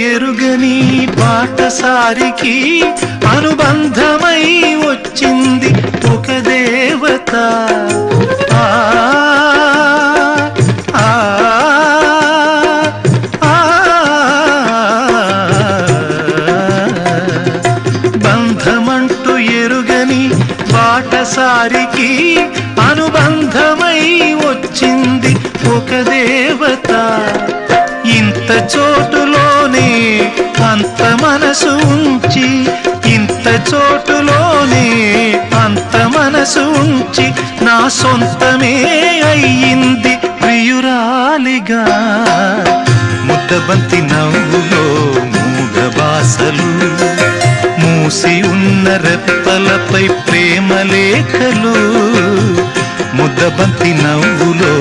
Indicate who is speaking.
Speaker 1: ఎరుగని పాటసారికి అనుబంధమై వచ్చింది ఒక దేవత. ఆ, బంధమంటూ ఎరుగని పాటసారికి అనుబంధమై వచ్చింది ఒక ఇంత చోటులోనే అంత మనసు ఉంచి ఇంత చోటులోనే అంత మనసు ఉంచి నా సొంతమే అయ్యింది ప్రియురాలిగా. ముద్దబంతి నవ్వులో మూగబాసలు మూసి ఉన్న రెప్పలపై ప్రేమ లేఖలు. ముద్దబంతి నవ్వులో